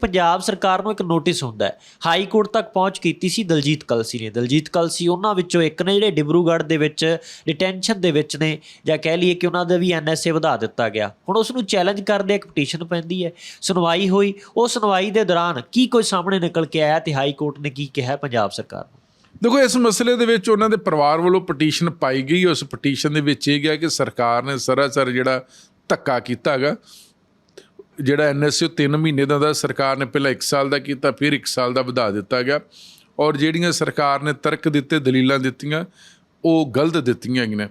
ਪੰਜਾਬ ਸਰਕਾਰ ਨੂੰ ਇੱਕ ਨੋਟਿਸ ਹੁੰਦਾ ਹੈ। ਹਾਈ ਕੋਰਟ ਤੱਕ ਪਹੁੰਚ ਕੀਤੀ ਸੀ ਦਲਜੀਤ ਕਲਸੀ ਨੇ। ਦਲਜੀਤ ਕਲਸੀ ਉਹਨਾਂ ਵਿੱਚੋਂ ਇੱਕ ਨੇ ਜਿਹੜੇ ਡਿਬਰੂਗੜ੍ਹ ਦੇ ਵਿੱਚ ਡਿਟੈਂਸ਼ਨ ਦੇ ਵਿੱਚ ਨੇ, ਜਾਂ ਕਹਿ ਲਈਏ ਕਿ ਉਹਨਾਂ ਦਾ ਵੀ ਐਨਐਸਏ ਵਧਾ ਦਿੱਤਾ ਗਿਆ। ਹੁਣ ਉਸ ਨੂੰ ਚੈਲੰਜ ਕਰਦੇ ਇੱਕ ਪਟੀਸ਼ਨ ਪੈਂਦੀ ਹੈ। ਸੁਣਵਾਈ ਹੋਈ। ਉਹ ਸੁਣਵਾਈ ਦੇ ਦੌਰਾਨ ਕੀ ਕੋਈ ਸਾਹਮਣੇ ਨਿਕਲ ਕੇ ਆਇਆ ਤੇ ਹਾਈ ਕੋਰਟ ਨੇ ਕੀ ਕਿਹਾ ਪੰਜਾਬ ਸਰਕਾਰ ਨੂੰ? ਦੇਖੋ, ਇਸ ਮਸਲੇ ਦੇ ਵਿੱਚ ਉਹਨਾਂ ਦੇ ਪਰਿਵਾਰ ਵੱਲੋਂ ਪਟੀਸ਼ਨ ਪਾਈ ਗਈ। ਉਸ ਪਟੀਸ਼ਨ ਦੇ ਵਿੱਚ ਇਹ ਗਿਆ ਕਿ ਸਰਕਾਰ ਨੇ ਸਰਾਸਰ ਜਿਹੜਾ ਧੱਕਾ ਕੀਤਾ ਹੈਗਾ। ਜਿਹੜਾ ਐਨਐਸਯੂ 3 ਮਹੀਨੇ ਦਾ ਦਾ ਸਰਕਾਰ ਨੇ ਪਹਿਲਾਂ 1 ਸਾਲ ਦਾ ਕੀਤਾ, ਫਿਰ 1 ਸਾਲ ਦਾ ਵਧਾ ਦਿੱਤਾ ਗਿਆ। ਔਰ ਜਿਹੜੀਆਂ ਸਰਕਾਰ ਨੇ ਤਰਕ ਦਿੱਤੇ, ਦਲੀਲਾਂ ਦਿੱਤੀਆਂ, ਉਹ ਗਲਤ ਦਿੱਤੀਆਂ ਗਈਆਂ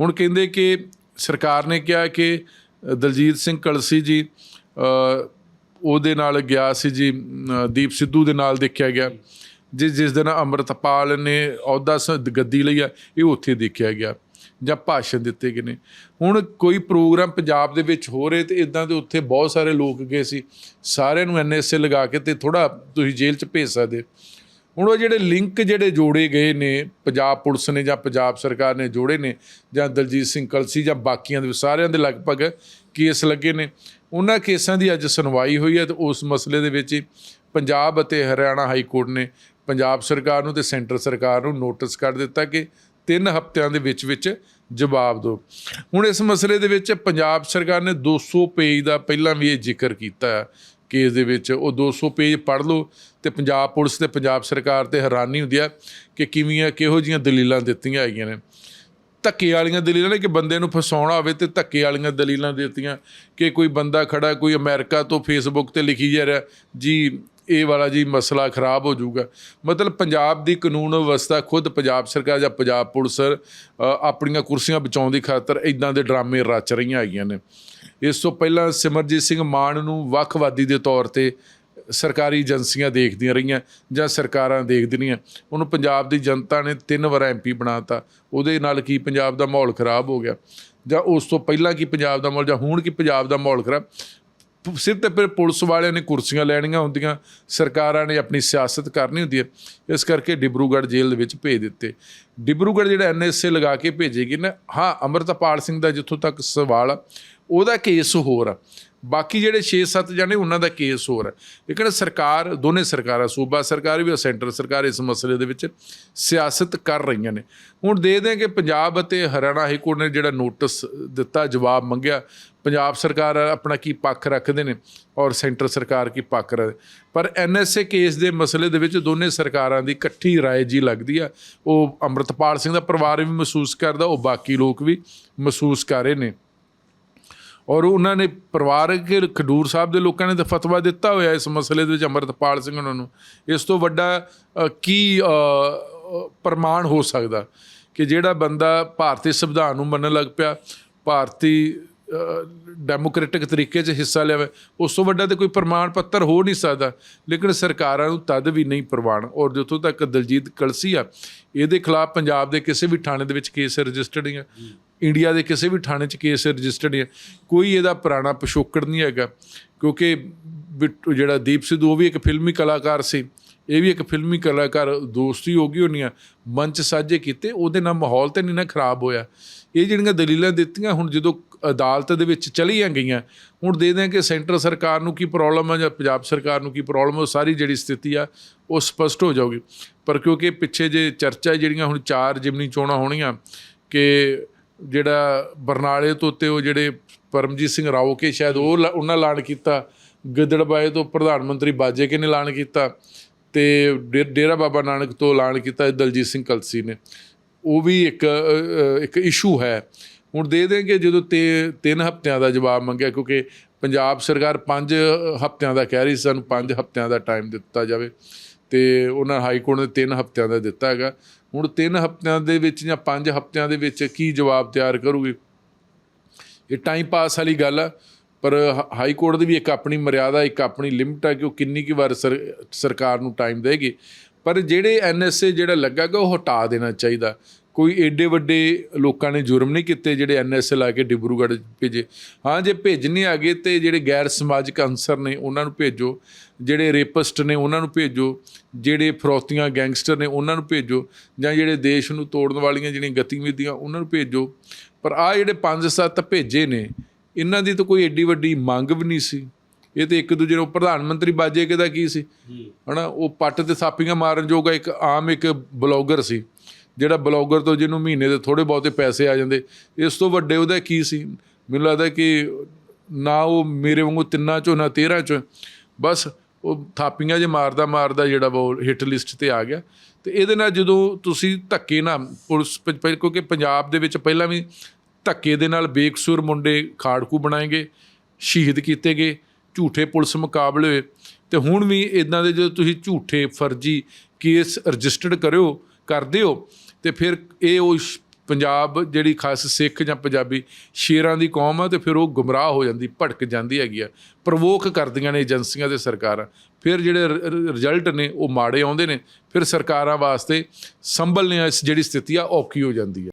ਹੁਣ ਕਹਿੰਦੇ ਕਿ ਸਰਕਾਰ ਨੇ ਕਿਹਾ ਕਿ ਦਲਜੀਤ ਸਿੰਘ ਕਲਸੀ ਜੀ ਉਹਦੇ ਨਾਲ ਗਿਆ ਸੀ ਜੀ ਦੀਪ ਸਿੱਧੂ ਦੇ ਨਾਲ ਦੇਖਿਆ ਗਿਆ। ਜਿਸ ਜਿਸ ਦਿਨ ਅੰਮ੍ਰਿਤਪਾਲ ਨੇ ਅਹੁਦਾ ਸ- ਗੱਦੀ ਲਈ ਆ, ਇਹ ਉੱਥੇ ਦੇਖਿਆ ਗਿਆ। ਜਾਂ ਭਾਸ਼ਣ ਦਿੱਤੇ ਗਏ ਨੇ। ਹੁਣ ਕੋਈ ਪ੍ਰੋਗਰਾਮ ਪੰਜਾਬ ਦੇ ਵਿੱਚ ਹੋ ਰਹੇ ਤੇ ਇਦਾਂ ਦੇ ਉੱਥੇ ਬਹੁਤ ਸਾਰੇ ਲੋਕ ਗਏ ਸੀ। ਸਾਰਿਆਂ ਨੂੰ ਐਨਐਸਏ ਲਗਾ ਕੇ ਤੇ ਥੋੜਾ ਤੁਸੀਂ ਜੇਲ੍ਹ 'ਚ ਭੇਜ ਸਕਦੇ। ਹੁਣ ਉਹ ਜਿਹੜੇ ਲਿੰਕ ਜਿਹੜੇ ਜੋੜੇ ਗਏ ਨੇ, ਪੰਜਾਬ ਪੁਲਿਸ ਨੇ ਜਾਂ ਪੰਜਾਬ ਸਰਕਾਰ ਨੇ ਜੋੜੇ ਨੇ, ਜਾਂ ਦਲਜੀਤ ਸਿੰਘ ਕਲਸੀ ਜਾਂ ਬਾਕੀਆਂ ਦੇ, ਸਾਰਿਆਂ ਦੇ ਲਗਭਗ ਕੇਸ ਲੱਗੇ ਨੇ। ਉਹਨਾਂ ਕੇਸਾਂ ਦੀ ਅੱਜ ਸੁਣਵਾਈ ਹੋਈ ਹੈ ਤੇ ਉਸ ਮਸਲੇ ਦੇ ਵਿੱਚ ਹੀ ਪੰਜਾਬ ਅਤੇ ਹਰਿਆਣਾ ਹਾਈ ਕੋਰਟ ਨੇ ਪੰਜਾਬ ਸਰਕਾਰ ਨੂੰ ਤੇ ਸੈਂਟਰ ਸਰਕਾਰ ਨੂੰ ਨੋਟਿਸ ਕਰ ਦਿੱਤਾ ਕਿ ਤਿੰਨ ਹਫ਼ਤਿਆਂ ਦੇ ਵਿੱਚ ਵਿੱਚ ਜਵਾਬ ਦਿਓ। ਹੁਣ ਇਸ ਮਸਲੇ ਦੇ ਵਿੱਚ ਪੰਜਾਬ ਸਰਕਾਰ ਨੇ 200 ਪੇਜ ਦਾ ਪਹਿਲਾਂ ਵੀ ਇਹ ਜ਼ਿਕਰ ਕੀਤਾ ਹੈ ਕੇਸ ਦੇ ਵਿੱਚ। ਉਹ 200 ਪੇਜ ਪੜ੍ਹ ਲਓ ਤੇ ਪੰਜਾਬ ਪੁਲਿਸ ਤੇ ਪੰਜਾਬ ਸਰਕਾਰ ਤੇ ਹੈਰਾਨੀ ਹੁੰਦੀ ਆ ਕਿ ਕਿਵੇਂ ਕਿਹੋ ਜੀਆਂ ਦਲੀਲਾਂ ਦਿੱਤੀਆਂ ਹੈਗੀਆਂ ਨੇ। ਧੱਕੇ ਵਾਲੀਆਂ ਦਲੀਲਾਂ ਨੇ ਕਿ ਬੰਦੇ ਨੂੰ ਫਸਾਉਣਾ ਹੋਵੇ ਤੇ ਧੱਕੇ ਵਾਲੀਆਂ ਦਲੀਲਾਂ ਦਿੱਤੀਆਂ ਕਿ ਕੋਈ ਬੰਦਾ ਖੜਾ, ਕੋਈ ਅਮਰੀਕਾ ਤੋਂ ਫੇਸਬੁੱਕ ਤੇ ਲਿਖੀ ਜਾ ਰਿਹਾ, ਜੀ ਇਹ ਵਾਲਾ ਜੀ ਮਸਲਾ ਖਰਾਬ ਹੋ ਜਾਊਗਾ। ਮਤਲਬ ਪੰਜਾਬ ਦੀ ਕਾਨੂੰਨ ਵਿਵਸਥਾ ਖੁਦ ਪੰਜਾਬ ਸਰਕਾਰ ਜਾਂ ਪੰਜਾਬ ਪੁਲਿਸ ਆਪਣੀਆਂ ਕੁਰਸੀਆਂ ਬਚਾਉਣ ਦੀ ਖਾਤਰ ਇਦਾਂ ਦੇ ਡਰਾਮੇ ਰਚ ਰਹੀਆਂ ਹੈਗੀਆਂ ਨੇ। ਇਸ ਤੋਂ ਪਹਿਲਾਂ ਸਿਮਰਜੀਤ ਸਿੰਘ ਮਾਨ ਨੂੰ ਵੱਖਵਾਦੀ ਦੇ ਤੌਰ ਤੇ ਸਰਕਾਰੀ ਏਜੰਸੀਆਂ ਦੇਖਦੀਆਂ ਰਹੀਆਂ ਜਾਂ ਸਰਕਾਰਾਂ ਦੇਖਦੀਆਂ। ਰਹੀਆਂ ਉਹਨੂੰ ਪੰਜਾਬ ਦੀ ਜਨਤਾ ਨੇ ਤਿੰਨ ਵਾਰ ਐਮਪੀ ਬਣਾਤਾ। ਉਹਦੇ ਨਾਲ ਕੀ ਪੰਜਾਬ ਦਾ ਮਾਹੌਲ ਖਰਾਬ ਹੋ ਗਿਆ? ਜਾਂ ਉਸ ਤੋਂ ਪਹਿਲਾਂ ਕੀ ਪੰਜਾਬ ਦਾ ਮਾਹੌਲ ਜਾਂ ਹੁਣ ਕੀ ਪੰਜਾਬ ਦਾ ਮਾਹੌਲ ਖਰਾਬ? ਪ- ਸਿਰਫ ਤੇ ਫਿਰ ਪੁਲਿਸ ਵਾਲਿਆਂ ਨੇ ਕੁਰਸੀਆਂ ਲੈਣੀਆਂ ਹੁੰਦੀਆਂ, ਸਰਕਾਰਾਂ ਨੇ ਆਪਣੀ ਸਿਆਸਤ ਕਰਨੀ ਹੁੰਦੀ ਹੈ। ਇਸ ਕਰਕੇ ਡਿਬਰੂਗੜ੍ਹ ਜੇਲ੍ਹ ਦੇ ਵਿੱਚ ਭੇਜ ਦਿੱਤੇ। ਡਿਬਰੂਗੜ੍ਹ ਜਿਹੜਾ ਐਨਐਸਏ ਲਗਾ ਕੇ ਭੇਜੇਗੀ ਨਾ, ਹਾਂ, ਅਮਰਤਪਾਲ ਸਿੰਘ ਦਾ ਜਿੱਥੋਂ ਤੱਕ ਸਵਾਲ ਉਹਦਾ ਕੇਸ ਹੋਰ ਆ। ਬਾਕੀ ਜਿਹੜੇ 6-7 ਜਣੇ, ਉਹਨਾਂ ਦਾ ਕੇਸ ਹੋਰ ਹੈ ਲੇਕਿਨ ਸਰਕਾਰ, ਦੋਨੇ ਸਰਕਾਰਾਂ, ਸੂਬਾ ਸਰਕਾਰ ਵੀ ਔਰ ਸੈਂਟਰ ਸਰਕਾਰ ਇਸ ਮਸਲੇ ਦੇ ਵਿੱਚ ਸਿਆਸਤ ਕਰ ਰਹੀਆਂ ਨੇ। ਹੁਣ ਦੇ ਦੇ ਕਿ ਪੰਜਾਬ ਅਤੇ ਹਰਿਆਣਾ ਹਾਈ ਕੋਰਟ ਨੇ ਜਿਹੜਾ ਨੋਟਿਸ ਦਿੱਤਾ, ਜਵਾਬ ਮੰਗਿਆ, ਪੰਜਾਬ ਸਰਕਾਰ ਆਪਣਾ ਕੀ ਪੱਖ ਰੱਖਦੇ ਨੇ ਔਰ ਸੈਂਟਰ ਸਰਕਾਰ ਕੀ ਪੱਖ ਰੱਖ ਪਰ ਐਨਐਸਏ ਕੇਸ ਦੇ ਮਸਲੇ ਦੇ ਵਿੱਚ ਦੋਨੇ ਸਰਕਾਰਾਂ ਦੀ ਇਕੱਠੀ ਰਾਏ ਜੀ ਲੱਗਦੀ ਆ। ਉਹ ਅੰਮ੍ਰਿਤਪਾਲ ਸਿੰਘ ਦਾ ਪਰਿਵਾਰ ਵੀ ਮਹਿਸੂਸ ਕਰਦਾ, ਉਹ ਬਾਕੀ ਲੋਕ ਵੀ ਮਹਿਸੂਸ ਕਰ ਰਹੇ ਨੇ। ਔਰ ਉਹਨਾਂ ਨੇ ਪਰਿਵਾਰਕ ਖਡੂਰ ਸਾਹਿਬ ਦੇ ਲੋਕਾਂ ਨੇ ਤਾਂ ਫਤਵਾ ਦਿੱਤਾ ਹੋਇਆ ਇਸ ਮਸਲੇ ਦੇ ਵਿੱਚ, ਅੰਮ੍ਰਿਤਪਾਲ ਸਿੰਘ ਉਹਨਾਂ ਨੂੰ। ਇਸ ਤੋਂ ਵੱਡਾ ਕੀ ਪ੍ਰਮਾਣ ਹੋ ਸਕਦਾ ਕਿ ਜਿਹੜਾ ਬੰਦਾ ਭਾਰਤੀ ਸੰਵਿਧਾਨ ਨੂੰ ਮੰਨਣ ਲੱਗ ਪਿਆ, ਭਾਰਤੀ ਡੈਮੋਕ੍ਰੈਟਿਕ ਤਰੀਕੇ 'ਚ ਹਿੱਸਾ ਲਿਆਵੇ ਉਸ ਤੋਂ ਵੱਡਾ ਤੇ ਕੋਈ ਪ੍ਰਮਾਣ ਪੱਤਰ ਹੋ ਨਹੀਂ ਸਕਦਾ। ਲੇਕਿਨ ਸਰਕਾਰਾਂ ਨੂੰ ਤਦ ਵੀ ਨਹੀਂ ਪ੍ਰਵਾਨ। ਔਰ ਜਿੱਥੋਂ ਤੱਕ ਦਲਜੀਤ ਕਲਸੀ ਆ ਇਹਦੇ ਖਿਲਾਫ ਪੰਜਾਬ ਦੇ ਕਿਸੇ ਵੀ ਥਾਣੇ ਦੇ ਵਿੱਚ ਕੇਸ ਰਜਿਸਟਰਡ ਨਹੀਂ ਆ। ਇੰਡੀਆ ਦੇ ਕਿਸੇ ਵੀ ਥਾਣੇ 'ਚ ਕੇਸ ਰਜਿਸਟਰਡ ਨਹੀਂ ਹੈ ਕੋਈ ਇਹਦਾ ਪੁਰਾਣਾ ਪਿਛੋਕੜ ਨਹੀਂ ਹੈਗਾ। ਕਿਉਂਕਿ ਬਿੱਟੂ ਜਿਹੜਾ ਦੀਪ ਸਿੱਧੂ, ਉਹ ਵੀ ਇੱਕ ਫਿਲਮੀ ਕਲਾਕਾਰ ਸੀ। ਇਹ ਵੀ ਇੱਕ ਫਿਲਮੀ ਕਲਾਕਾਰ ਦੋਸਤੀ ਹੋ ਗਈ ਹੋਣੀ ਆ। ਮੰਚ ਸਾਝੇ ਕੀਤੇ, ਉਹਦੇ ਨਾਲ ਮਾਹੌਲ ਤੇ ਨਹੀਂ ਨਾ ਖਰਾਬ ਹੋਇਆ। ਇਹ ਜਿਹੜੀਆਂ ਦਲੀਲਾਂ ਦਿੱਤੀਆਂ, ਹੁਣ ਜਦੋਂ ਅਦਾਲਤ ਦੇ ਵਿੱਚ ਚਲੀਆਂ ਗਈਆਂ, ਹੁਣ ਦੇ ਦਿਆਂ ਕਿ ਸੈਂਟਰ ਸਰਕਾਰ ਨੂੰ ਕੀ ਪ੍ਰੋਬਲਮ ਆ ਜਾਂ ਪੰਜਾਬ ਸਰਕਾਰ ਨੂੰ ਕੀ ਪ੍ਰੋਬਲਮ ਉਹ ਸਾਰੀ ਜਿਹੜੀ ਸਥਿਤੀ ਆ, ਉਹ ਸਪਸ਼ਟ ਹੋ ਜਾਊਗੀ। ਪਰ ਕਿਉਂਕਿ ਪਿੱਛੇ ਜੇ ਚਰਚਾ ਜਿਹੜੀਆਂ ਹੁਣ ਚਾਰ ਜਿਮਨੀ ਚੋਣਾਂ ਹੋਣੀਆਂ, ਕਿ ਜਿਹੜਾ ਬਰਨਾਲੇ ਤੋਂ ਤੇ ਉਹ ਜਿਹੜੇ ਪਰਮਜੀਤ ਸਿੰਘ ਰਾਓ ਕੇ ਸ਼ਾਇਦ ਉਹ ਲਾ- ਉਹਨਾਂ ਐਲਾਨ ਕੀਤਾ। ਗਿੱਦੜਬਾਏ ਤੋਂ ਪ੍ਰਧਾਨ ਮੰਤਰੀ ਬਾਜੇ ਕੇ ਨੇ ਐਲਾਨ ਕੀਤਾ ਤੇ ਡੇ- ਡੇਰਾ ਬਾਬਾ ਨਾਨਕ ਤੋਂ ਐਲਾਨ ਕੀਤਾ ਦਲਜੀਤ ਸਿੰਘ ਕਲਸੀ ਨੇ। ਉਹ ਵੀ ਇੱਕ ਇੱਕ ਇਸ਼ੂ ਹੈ। ਹੁਣ ਦੇ ਦੇਣਗੇ ਜਦੋਂ ਤੇ, ਤਿੰਨ ਹਫ਼ਤਿਆਂ ਦਾ ਜਵਾਬ ਮੰਗਿਆ ਕਿਉਂਕਿ ਪੰਜਾਬ ਸਰਕਾਰ ਪੰਜ ਹਫ਼ਤਿਆਂ ਦਾ ਕਹਿ ਰਹੀ ਸੀ ਸਾਨੂੰ ਪੰਜ ਹਫ਼ਤਿਆਂ ਦਾ ਟਾਈਮ ਦਿੱਤਾ ਜਾਵੇ। ਤੇ ਉਹਨਾਂ ਹਾਈ ਕੋਰਟ ਨੇ ਤਿੰਨ ਹਫ਼ਤਿਆਂ ਦਾ ਦਿੱਤਾ ਹੈਗਾ। ਹੁਣ ਤਿੰਨ ਹਫ਼ਤਿਆਂ ਦੇ ਵਿੱਚ ਜਾਂ ਪੰਜ ਹਫ਼ਤਿਆਂ ਦੇ ਵਿੱਚ ਕੀ ਜਵਾਬ ਤਿਆਰ ਕਰੂਗੀ? ਇਹ ਟਾਈਮ ਪਾਸ ਵਾਲੀ ਗੱਲ ਆ, ਪਰ ਹ- ਹਾਈ ਕੋਰਟ ਦੀ ਵੀ ਇੱਕ ਆਪਣੀ ਮਰਿਆਦਾ, ਇੱਕ ਆਪਣੀ ਲਿਮਟ ਆ ਕਿ ਉਹ ਕਿੰਨੀ ਕੁ ਵਾਰ ਸਰਕਾਰ ਨੂੰ ਟਾਈਮ ਦੇਗੀ। ਪਰ ਜਿਹੜੇ ਐਨਐਸਏ ਜਿਹੜਾ ਲੱਗਾਗਾ, ਉਹ ਹਟਾ ਦੇਣਾ ਚਾਹੀਦਾ। ਕੋਈ ਏਡੇ ਵੱਡੇ ਲੋਕਾਂ ਨੇ ਜੁਰਮ ਨਹੀਂ ਕੀਤੇ ਜਿਹੜੇ ਐਨਐਸਏ ਲਾ ਕੇ ਡਿਬਰੂਗੜ੍ਹ ਭੇਜੇ? ਹਾਂ ਜੇ ਭੇਜਣੇ ਆ ਗਏ ਤੇ ਜਿਹੜੇ ਗੈਰ ਸਮਾਜਿਕ ਅਨਸਰ ਨੇ ਉਹਨਾਂ ਨੂੰ ਭੇਜੋ। ਜਿਹੜੇ ਰੇਪਿਸਟ ਨੇ ਉਹਨਾਂ ਨੂੰ ਭੇਜੋ। ਜਿਹੜੇ ਫਰੋਤੀਆਂ ਗੈਂਗਸਟਰ ਨੇ ਉਹਨਾਂ ਨੂੰ ਭੇਜੋ। ਜਾਂ ਜਿਹੜੇ ਦੇਸ਼ ਨੂੰ ਤੋੜਨ ਵਾਲੀਆਂ ਜਿਹੜੀਆਂ ਗਤੀਵਿਧੀਆਂ ਉਹਨਾਂ ਨੂੰ ਭੇਜੋ। ਪਰ ਆ ਜਿਹੜੇ 5-7 ਭੇਜੇ ਨੇ ਇਹਨਾਂ ਦੀ ਤਾਂ ਕੋਈ ਏਡੀ ਵੱਡੀ ਮੰਗ ਵੀ ਨਹੀਂ ਸੀ। ਇਹ ਤੇ ਇੱਕ ਦੂਜੇ ਨੂੰ ਪ੍ਰਧਾਨ ਮੰਤਰੀ ਬਾਜੇ ਕਿਹਦਾ ਕੀ ਸੀ? ਹਨਾ ਉਹ ਪੱਟ ਤੇ ਥਾਪੀਆਂ ਮਾਰਨ ਜੋਗਾ ਇੱਕ ਆਮ ਇੱਕ ਬਲੌਗਰ ਸੀ। ਜਿਹੜਾ ਬਲੌਗਰ ਤੋਂ ਜਿਹਨੂੰ ਮਹੀਨੇ ਦੇ ਥੋੜੇ ਬਹੁਤੇ ਪੈਸੇ ਆ ਜਾਂਦੇ, ਇਸ ਤੋਂ ਵੱਡੇ ਉਹਦਾ ਕੀ ਸੀ? ਮੈਨੂੰ ਲੱਗਦਾ ਕਿ ਨਾ ਉਹ ਮੇਰੇ ਵਾਂਗੂ ਤਿੰਨਾਂ ਚੋਂ, ਨਾ 13 ਚੋਂ, ਬਸ ਉਹ ਥਾਪੀਆਂ ਜੇ ਮਾਰਦਾ ਮਾਰਦਾ ਜਿਹੜਾ ਵਾ ਹਿੱਟ ਲਿਸਟ ਤੇ ਆ ਗਿਆ। ਤੇ ਇਹਦੇ ਨਾਲ ਜਦੋਂ ਤੁਸੀਂ ਧੱਕੇ ਨਾਲ ਪੁਲਿਸ ਪ- ਪ- ਕਿਉਂਕਿ ਪੰਜਾਬ ਦੇ ਵਿੱਚ ਪਹਿਲਾਂ ਵੀ ਧੱਕੇ ਦੇ ਨਾਲ ਬੇਕਸੂਰ ਮੁੰਡੇ ਖਾੜਕੂ ਬਣਾਏ ਗਏ ਸ਼ਹੀਦ ਕੀਤੇ ਗਏ, ਝੂਠੇ ਪੁਲਿਸ ਮੁਕਾਬਲੇ ਹੋਏ, ਤੇ ਹੁਣ ਵੀ ਇਦਾਂ ਦੇ ਜਦੋਂ ਤੁਸੀਂ ਝੂਠੇ ਫਰਜ਼ੀ ਕੇਸ ਰਜਿਸਟਰਡ ਕਰਿਓ ਕਰਦੇ ਹੋ ਤੇ ਫਿਰ ਇਹ ਉਹ ਪੰਜਾਬ ਜਿਹੜੀ ਖਾਸ ਸਿੱਖ ਜਾਂ ਪੰਜਾਬੀ ਸ਼ੇਰਾਂ ਦੀ ਕੌਮ ਆ, ਤੇ ਫਿਰ ਉਹ ਗੁੰਮਰਾਹ ਹੋ ਜਾਂਦੀ ਭਟਕ ਜਾਂਦੀ ਹੈਗੀ ਆ। ਪ੍ਰਵੋਕ ਕਰਦੀਆਂ ਨੇ ਏਜੰਸੀਆਂ ਤੇ ਸਰਕਾਰਾਂ। ਫਿਰ ਜਿਹੜੇ ਰਿਜ਼ਲਟ ਨੇ, ਉਹ ਮਾੜੇ ਆਉਂਦੇ ਨੇ। ਫਿਰ ਸਰਕਾਰਾਂ ਵਾਸਤੇ ਸੰਭਲਨੇ ਇਸ ਜਿਹੜੀ ਸਥਿਤੀ ਆ, ਔਖੀ ਹੋ ਜਾਂਦੀ ਹੈ